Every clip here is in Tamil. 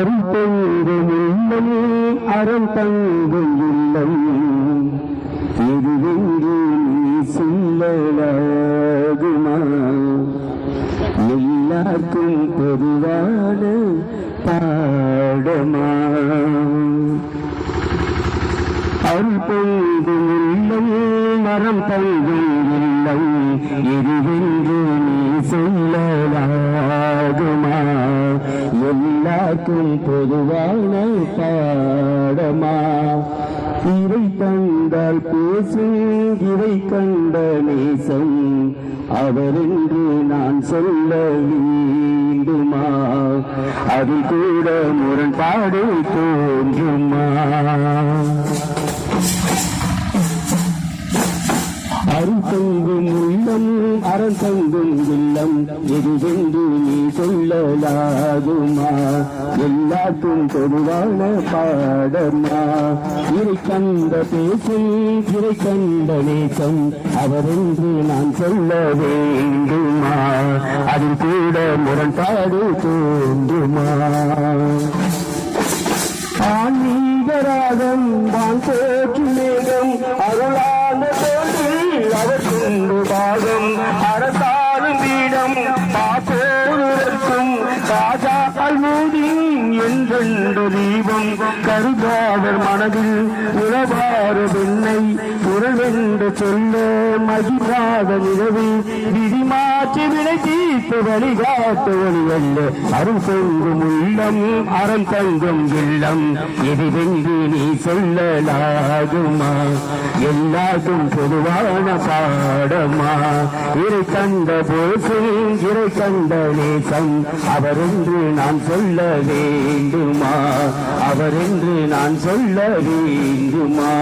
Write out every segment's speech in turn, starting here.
அருள் தங்கும் இல்லம் அறம் தங்கும் இல்லம் எதுவென்று நீ சொல்லலாகுமா? எல்லாருக்கும் பொதுவான பாடமா? அருள் பொங்கும் இல்லம் மரம் தங்கும் இல்லம் எதுவென்று நீ சொல்லலாகுமா காக்கும் பொதுவான பாடமா? இவை தந்தால் பேசும் இவை கண்ட நேசம் அவரென்று நான் சொல்ல வேண்டுமா? அதில் கூட முரண்பாடு தோன்றுமா? அருள் தங்கும் உள்ளம் அறம் தங்கும் உள்ளம் எதுவே சொல்லலாகுமா எல்லாத்தும் பொதுவான பாடமா இருக்கந்த பேசும் இறை நேசம் அவரென்று நான் சொல்ல வேண்டுமா? அதில் கூட முரண்பாடு தோன்றுமா? ஆன்மீக ராகம் தான் போற்று மேகம் அருளா என்றென்று தீபம் கருதாவர் மனதில் உறவாறு பெண்ணை புறவென்று சொல்ல மகிழாத நிலவு விதி மாற்றி வினை தீர்த்து வழிகாட்டு வழிவல்ல அருள் பொங்கும் உள்ளம் அறம் தங்கும் இல்லம் எதிரென்று நீ சொல்லலாகுமா? எல்லாருக்கும் பொதுவான பாடமா? இறை கண்ட போசு இறை கண்ட நேசம் அவரென்று நான் சொல்ல வேண்டும் வேண்டுமா அவர் என்று நான் சொல்ல வேண்டுமா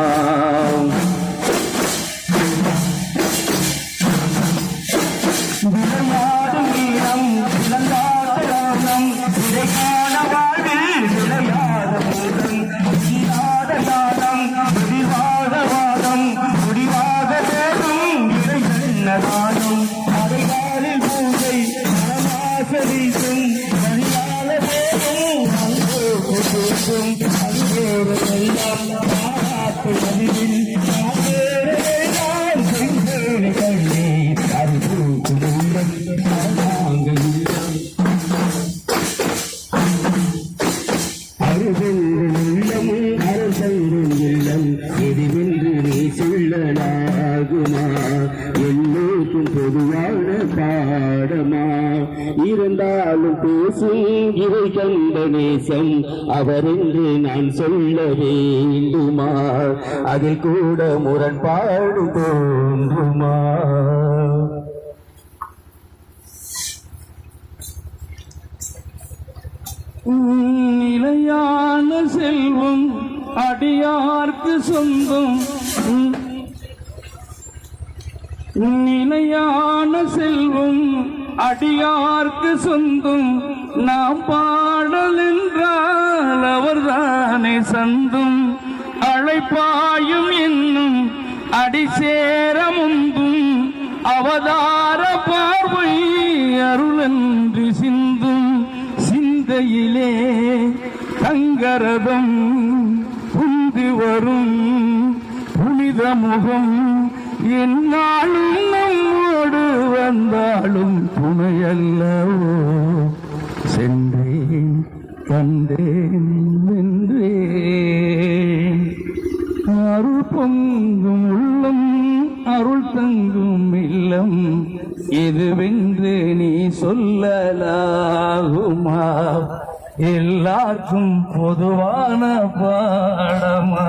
எல்லோருக்கும் பொதுவான பாடமா? இருந்தாலும் பேசும் இவை கண்ட நேசம் அவர் என்று நான் சொல்ல வேண்டுமா? அதில் கூட முரண்பாடு தோன்றுமா? நிலையான செல்வம் அடியார்க்கு சொந்தம். நிலையான செல்வம் அடியார்க்கு சொந்தும் நாம் பாடல் என்றால் அவர்தானே சந்தும். அழைப்பாயும் என்னும் அடிசேர முந்தும் அவதார பார்வை அருளன்று சிந்தும். சிந்தையிலே தங்கரதம் புந்து வரும் புனித முகம் இந்நாளும் நம்மோடு வந்தாலும் துணையல்லவோ? சென்றேன் வந்தேன் வென்றேன். அருள் பொங்கும் உள்ளம் அருள் தங்கும் இல்லம் எதுவென்று நீ சொல்லலாகுமா? எல்லாருக்கும் பொதுவான பாடமா?